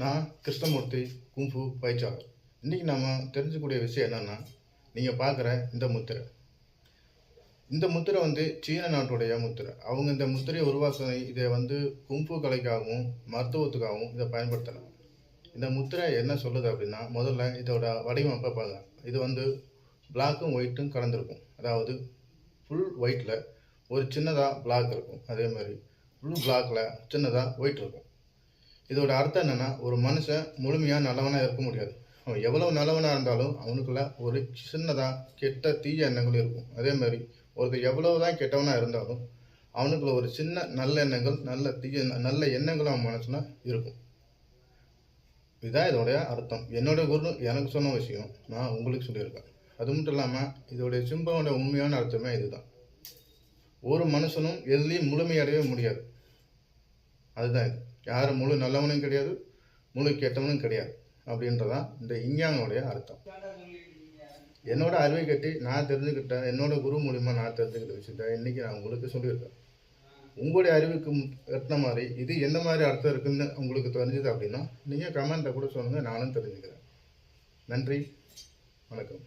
நான் கிருஷ்ணமூர்த்தி குங்ஃபு பயிற்சியாளர் இன்றைக்கி நம்ம தெரிஞ்சுக்கூடிய விஷயம் என்னென்னா நீங்கள் பார்க்குற இந்த முத்திரை. இந்த முத்திரை வந்து சீன நாட்டுடைய முத்திரை. அவங்க இந்த முத்திரையை உருவாக்க இதை வந்து குங்ஃபு கலைக்காகவும் மருத்துவத்துக்காகவும் இதை பயன்படுத்தலாம். இந்த முத்திரை என்ன சொல்லுது அப்படின்னா முதல்ல இதோட வடிவமைப்பை பாருங்க இது வந்து பிளாக்கும் ஒயிட்டும் கலந்துருக்கும். அதாவது ஃபுல் ஒயிட்டில் ஒரு சின்னதாக பிளாக் இருக்கும். அதே மாதிரி ஃபுல் பிளாக்கில் சின்னதாக ஒயிட் இருக்கும். இதோட அர்த்தம் என்னன்னா ஒரு மனுஷன் முழுமையாக நல்லவனாக இருக்க முடியாது. அவன் எவ்வளவு நல்லவனாக இருந்தாலும் அவனுக்குள்ள ஒரு சின்னதாக கெட்ட தீய எண்ணங்கள் இருக்கும். அதே மாதிரி ஒருத்தர் எவ்வளவு தான் கெட்டவனாக இருந்தாலும் அவனுக்குள்ள ஒரு சின்ன நல்ல எண்ணங்கள் நல்ல தீய நல்ல எண்ணங்கள் அவன் மனசில் இருக்கும். இதுதான் இதோடைய அர்த்தம். என்னோட குரு எனக்கு சொன்ன விஷயம் நான் உங்களுக்கு சொல்லியிருக்கேன். அது மட்டும் இல்லாமல் இதோடைய சிம்பளோட உண்மையான அர்த்தமே இதுதான். ஒரு மனுஷனும் எதுலேயும் முழுமையடையவே முடியாது. அதுதான் இது. யாரும் முழு நல்லவனும் கிடையாது முழு கெட்டவனும் கிடையாது அப்படின்றதான் இந்த இஞ்ஞானோடைய அர்த்தம். என்னோட அறிவை கட்டி நான் தெரிஞ்சுக்கிட்டேன் என்னோட குரு மூலிமா நான் தெரிஞ்சுக்கிட்ட விஷயத்த இன்றைக்கி நான் உங்களுக்கு சொல்லியிருக்கேன். உங்களுடைய அறிவுக்கு எட்டின மாதிரி இது எந்த மாதிரி அர்த்தம் இருக்குதுன்னு உங்களுக்கு தெரிஞ்சுது அப்படின்னா நீங்கள் கமெண்ட்டை கூட சொல்லுங்கள் நானும் தெரிஞ்சுக்கிறேன். நன்றி வணக்கம்.